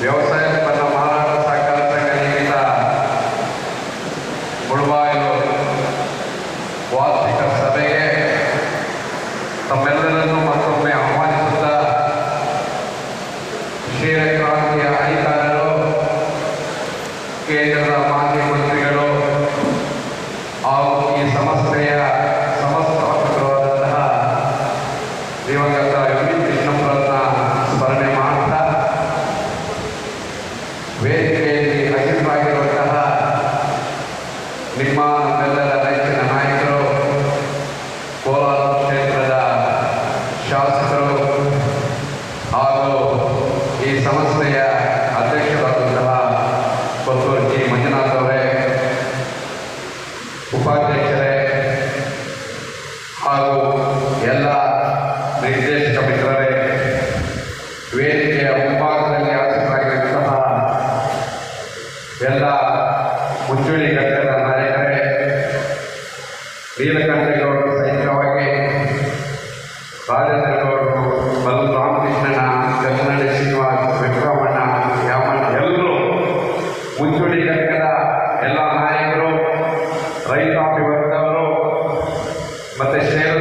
వ్యవసాయం పట్ల ఆరో ఈ సంస్థ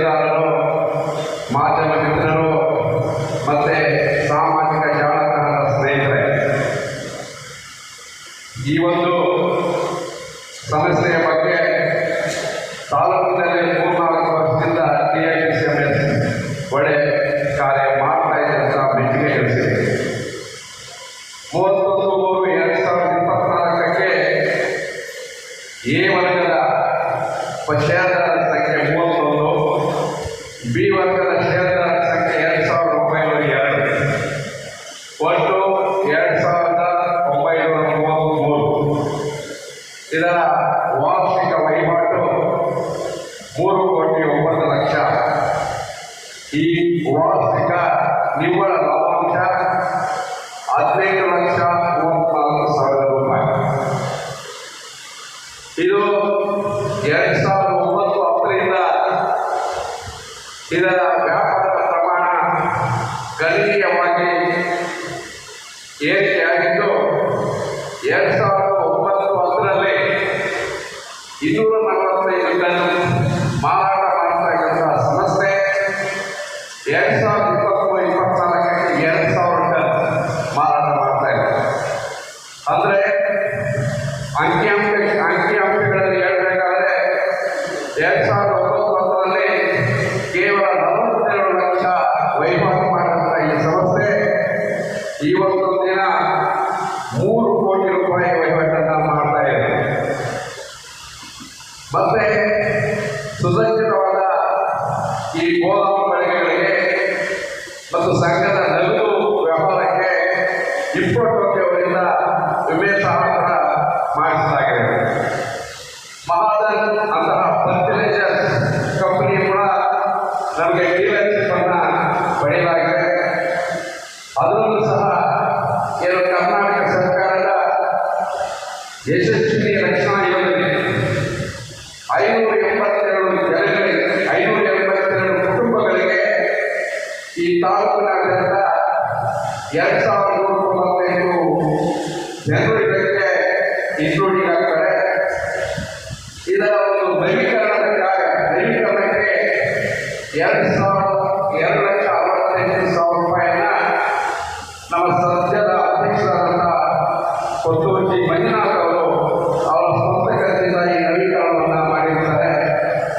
ಷೇರುದಾರರು ಮಾಧ್ಯಮ ಮಿತ್ರರು ಮತ್ತು ಸಾಮಾಜಿಕ ಜಾಲತಾಣದ ಸ್ನೇಹಿತರೆ, ಈ ಒಂದು ಸಮಸ್ಯೆಯ ಬಗ್ಗೆ ತಾಲೂಕಿನಲ್ಲಿ ಮೂರ್ನಾಲ್ಕು ವರ್ಷದಿಂದ ಟಿ ಐ ಸಿ ಎಂ ಒಳ್ಳೆ ಕಾರ್ಯ ಮಾಡ್ತಾ ಇದೆ ಅಂತ ಮೆಚ್ಚುಗೆ ಗಳಿಸಿದೆ ಮೂವತ್ತೊಂದು ಮೂರು ಎರಡು ಸಾವಿರದ ಇಪ್ಪತ್ನಾಲ್ಕಕ್ಕೆ ಎ ವರ್ಗದ ಷೇರುದಾರರ ಸಂಖ್ಯೆ ಮೂವತ್ತೊಂದು. ಬಿ ಷೇರುದಾರರ ಸಂಖ್ಯೆ ಎರಡು ಸಾವಿರದ ಒಂಬೈನೂರ ಎರಡು ಒಟ್ಟು ಎರಡು ಸಾವಿರದ ಒಂಬೈನೂರ ಮೂವತ್ತ್ಮೂರು. ಇದರ ವಾರ್ಷಿಕ ವಹಿವಾಟು ಮೂರು ಕೋಟಿ ಒಂಬತ್ತು ಲಕ್ಷ. ಈ ವಾರ್ಷಿಕ ನಿವ್ವಳ ಲಾಭಾಂಶ ಹದಿನೈದು ಲಕ್ಷ ಮೂವತ್ತ್ನಾಲ್ಕು ಸಾವಿರ ರೂಪಾಯಿ. ಇದು ಎರಡು ಸಾವಿರದ ಒಂಬತ್ತು ಹತ್ತರಿಂದ ಇದರ ವ್ಯಾಪಾರದ ಪ್ರಮಾಣ ಗಣನೀಯವಾಗಿ ಏರಿಕೆಯಾಗಿದ್ದು ಎರಡು ಸಾವಿರದ ಒಂಬತ್ತು ಹತ್ತರಲ್ಲಿ ಇನ್ನೂರ ನಲವತ್ತೈದು ಟನ್ ಮಾರಾಟ ಸಹ ಮಾಡಿಸಲಾಗಿದೆ ಮಹಾದನ್ ಅಂತಹ ಫರ್ಟಿಲೈಸರ್ ಕಂಪನಿ ಕೂಡ ನಮಗೆ ಅನ್ನ ಪಡೆಯಲಾಗಿದೆ ಅದರಲ್ಲೂ ಸಹ ಕರ್ನಾಟಕ ಸರ್ಕಾರದ ಯಶಸ್ವಿ ರಕ್ಷಣಾ ಯೋಜನೆ ಐನೂರ ಎಂಬತ್ತೆರಡು ಜನಗಳಿಗೆ ಐನೂರ ಎಂಬತ್ತೆರಡು ಕುಟುಂಬಗಳಿಗೆ ಈ ತಾಲೂಕಿನಾದ್ಯಂತ ಎರಡು ಸಾವಿರದ ನೂರ ತೊಂಬತ್ತೈದು ಜನರು ಇನ್ಕ್ಲೂಡಿಂಗ್ ಆಗ್ತಾರೆ ಇದರ ಒಂದು ನವೀಕರಣದ ಕಾರ್ಯ ನವೀಕರಣಕ್ಕೆ ಎರಡು ಸಾವಿರ ಎರಡು ಲಕ್ಷ ಅರವತ್ತೈದು ಸಾವಿರ ರೂಪಾಯಿನ ನಮ್ಮ ಸದ್ಯದ ಅಧ್ಯಕ್ಷರಾದಂಥ ಕೊತ್ತೂರು ಜಿ. ಮಂಜುನಾಥ್ ಅವರು ಅವರ ಸ್ವಂತ ಈ ನವೀಕರಣವನ್ನು ಮಾಡಿರ್ತಾರೆ.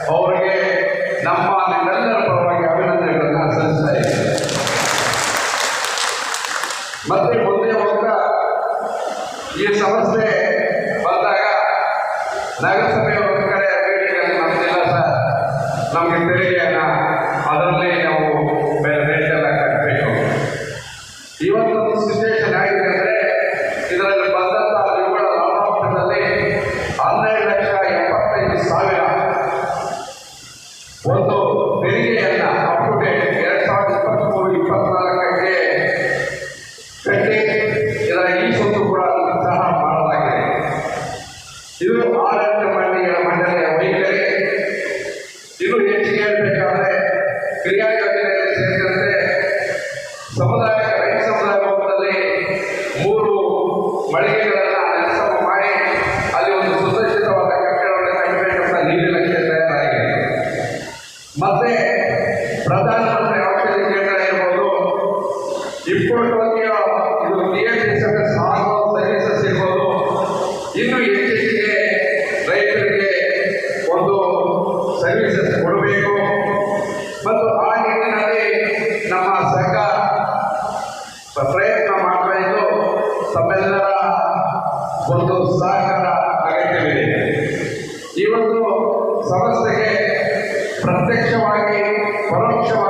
ಅವರಿಗೆ ನಮ್ಮ ನಿಮ್ಮೆಲ್ಲರ ಪರವಾಗಿ ಅಭಿನಂದನೆಗಳನ್ನು ಸಲ್ಲಿಸ್ತಾ ಇದ್ದೇವೆ ಮತ್ತೆ ಮುಂದೆ ಹೋಗ್ತಾ ಈ ಸಮಸ್ಯೆ ನಗರಸಭೆ ಒಂದು ಕಡೆ ಸರ್. ನಮಗೆ ತೆರಿಗೆಯನ್ನ ಅದರಲ್ಲಿ ಚಟುವಟಿಕೆಯ ಇದು ಕ್ರಿಯಾಶೀಲತೆ ಸಾಗುವ ಸರ್ವಿಸಸ್ ಇರ್ಬೋದು ಇನ್ನು ಹೆಚ್ಚೆಚ್ಚಿಗೆ ರೈತರಿಗೆ ಒಂದು ಸರ್ವಿಸಸ್ ಕೊಡಬೇಕು. ಮತ್ತು ಆ ನಿಟ್ಟಿನಲ್ಲಿ ನಮ್ಮ ಸರ್ಕಾರ ಪ್ರಯತ್ನ ಮಾಡ್ತಾ ಇದ್ದು ತಮ್ಮೆಲ್ಲರ ಒಂದು ಸಹಕಾರ ಅಗತ್ಯವಿದೆ. ಒಂದು ಸಂಸ್ಥೆಗೆ ಪ್ರತ್ಯಕ್ಷವಾಗಿ, ಪರೋಕ್ಷವಾಗಿ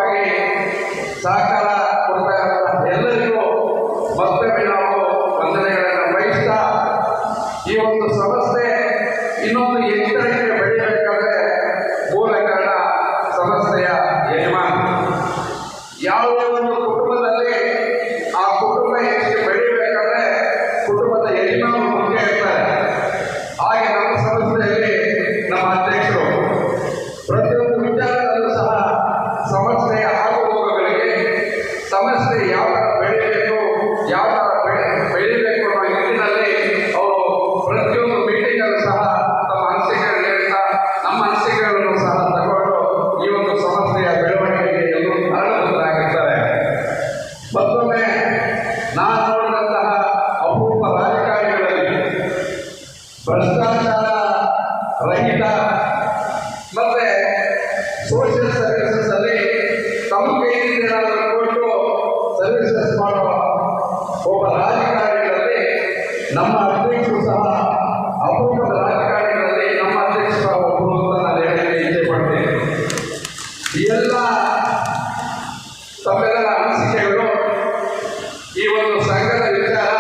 ರಹಿತ ಮತ್ತೆ ಸೋಷಿಯಲ್ ಸರ್ವಿಸಸ್ ಅಲ್ಲಿ ತಮ್ಮ ಕೈಯಿಂದ ಕೊಟ್ಟು ಸರ್ವಿಸಸ್ ಮಾಡುವ ಒಬ್ಬ ರಾಜಕಾರಣಿಗಳಲ್ಲಿ ನಮ್ಮ ಅಧ್ಯಕ್ಷರು ಸಹ ಅಪರೂಪದ ರಾಜಕಾರಣಿಗಳಲ್ಲಿ ನಮ್ಮ ಅಧ್ಯಕ್ಷರು ಸಹ ಒಬ್ಬರು ಅಂತ ನಾನು ಹೇಳಲಿಕ್ಕೆ ಇಚ್ಛೆ ಪಡ್ತೇನೆ. ಎಲ್ಲ ತಮ್ಮೆಲ್ಲರ ಅನಿಸಿಕೆಗಳು ಈ ಒಂದು ಸಂಘದ ವಿಚಾರ,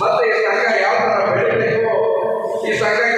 ಮತ್ತೆ ಈ ಸಂಘ ಯಾವ ಥರ ಬೆಳಿಬೇಕು, ಈ ಸಂಘಕ್ಕೆ